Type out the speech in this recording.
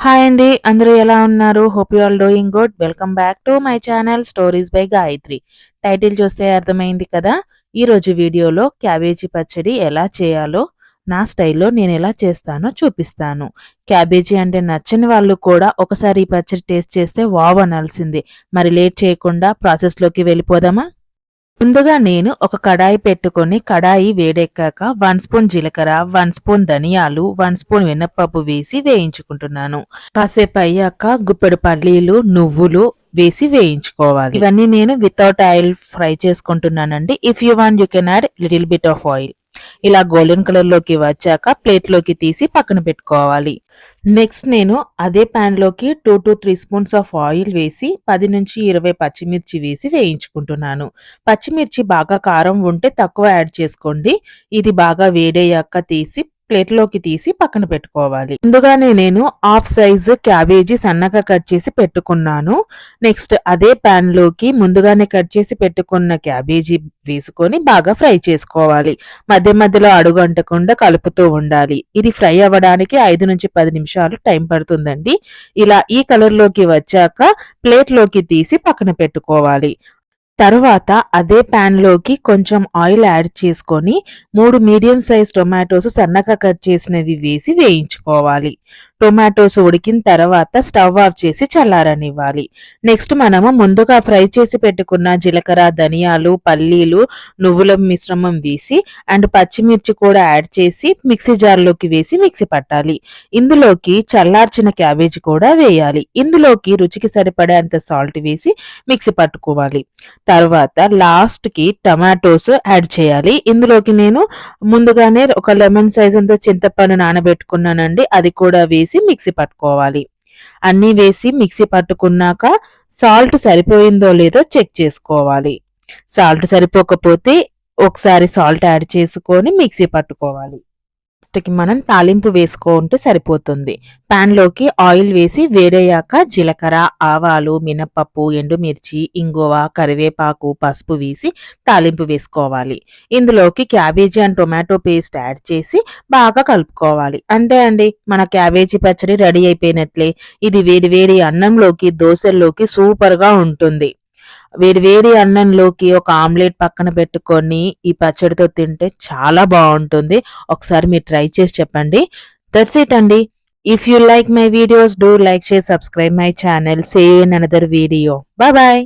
Hi అండి అందరూ ఎలా ఉన్నారు? Hope you all doing good welcome back to my channel stories by Gayatri title చూస్తే అర్థమైంది కదా? ఈరోజు వీడియోలో క్యాబేజీ పచ్చడి ఎలా చేయాలో నా స్టైల్లో నేను ఎలా చేస్తానో చూపిస్తాను. క్యాబేజీ అంటే నచ్చని వాళ్ళు కూడా ఒకసారి ఈ పచ్చడి టేస్ట్ చేస్తే వావ్ అనాల్సిందే. మరి లేట్ చేయకుండా ప్రాసెస్లోకి వెళ్ళిపోదామా? ముందుగా నేను ఒక కడాయి పెట్టుకొని కడాయి వేడెక్కాక వన్ స్పూన్ జీలకర్ర వన్ స్పూన్ ధనియాలు వన్ స్పూన్ వెన్నపప్పు వేసి వేయించుకుంటున్నాను. కాసేపు అయ్యాక గుప్పెడు పల్లీలు నువ్వులు వేసి వేయించుకోవాలి. ఇవన్నీ నేను వితౌట్ ఆయిల్ ఫ్రై చేసుకుంటున్నానండి. If you want you can add little bit of oil ఇలా గోల్డెన్ కలర్లోకి వచ్చాక ప్లేట్లోకి తీసి పక్కన పెట్టుకోవాలి. నెక్స్ట్ నేను అదే ప్యాన్లోకి two to three spoons of oil వేసి పది నుంచి ఇరవై పచ్చిమిర్చి వేసి వేయించుకుంటున్నాను. పచ్చిమిర్చి బాగా కారం ఉంటే తక్కువ యాడ్ చేసుకోండి. ఇది బాగా వేడయ్యాక తీసి ప్లేట్లోకి తీసి పక్కన పెట్టుకోవాలి. ముందుగానే నేను హాఫ్ సైజు క్యాబేజీ సన్నగా కట్ చేసి పెట్టుకున్నాను. నెక్స్ట్ అదే ప్యాన్లోకి ముందుగానే కట్ చేసి పెట్టుకున్న క్యాబేజీ వేసుకొని బాగా ఫ్రై చేసుకోవాలి. మధ్య మధ్యలో అడుగు అంటకుండా కలుపుతూ ఉండాలి. ఇది ఫ్రై అవ్వడానికి ఐదు నుంచి పది నిమిషాలు టైం పడుతుందండి. ఇలా ఈ కలర్లోకి వచ్చాక ప్లేట్లోకి తీసి పక్కన పెట్టుకోవాలి. తర్వాత అదే లోకి కొంచెం ఆయిల్ యాడ్ చేసుకొని మూడు మీడియం సైజ్ టొమాటోస్ సన్నగా కట్ చేసినవి వేసి వేయించుకోవాలి. టొమాటోస్ ఉడికిన తర్వాత స్టవ్ ఆఫ్ చేసి చల్లారనివ్వాలి. నెక్స్ట్ మనము ముందుగా ఫ్రై చేసి పెట్టుకున్న జీలకర్ర ధనియాలు పల్లీలు నువ్వుల మిశ్రమం వేసి అండ్ పచ్చిమిర్చి కూడా యాడ్ చేసి మిక్సీ జార్లోకి వేసి మిక్సీ పట్టాలి. ఇందులోకి చల్లార్చిన క్యాబేజీ కూడా వేయాలి. ఇందులోకి రుచికి సరిపడే అంత సాల్ట్ వేసి మిక్సీ పట్టుకోవాలి. తర్వాత లాస్ట్కి టమాటోస్ యాడ్ చేయాలి. ఇందులోకి నేను ముందుగానే ఒక లెమన్ సైజ్ అంత చింతపండు నానబెట్టుకున్నానండి. అది కూడా వేసి వేసి మిక్సీ పట్టుకోవాలి. అన్నీ వేసి మిక్సీ పట్టుకున్నాక సాల్ట్ సరిపోయిందో లేదో చెక్ చేసుకోవాలి. సాల్ట్ సరిపోకపోతే ఒకసారి సాల్ట్ యాడ్ చేసుకొని మిక్సీ పట్టుకోవాలి. కి మనం తాలింపు వేసుకుంటే సరిపోతుంది. ప్యాన్లోకి ఆయిల్ వేసి వేడయ్యాక జీలకర్ర ఆవాలు మినపప్పు ఎండుమిర్చి ఇంగువ కరివేపాకు పసుపు వేసి తాలింపు వేసుకోవాలి. ఇందులోకి cabbage and tomato paste add చేసి బాగా కలుపుకోవాలి. అంతే అండి. మన క్యాబేజీ పచ్చడి రెడీ అయిపోయినట్లే. ఇది వేడి వేడి అన్నంలోకి దోశల్లోకి సూపర్గా ఉంటుంది. వేడి వేడి అన్నంలోకి ఒక ఆమ్లెట్ పక్కన పెట్టుకొని ఈ పచ్చడితో తింటే చాలా బాగుంటుంది. ఒకసారి మీరు ట్రై చేసి చెప్పండి. దట్స్ ఇట్ అండి. If you like my videos do like share subscribe my channel save in another video bye bye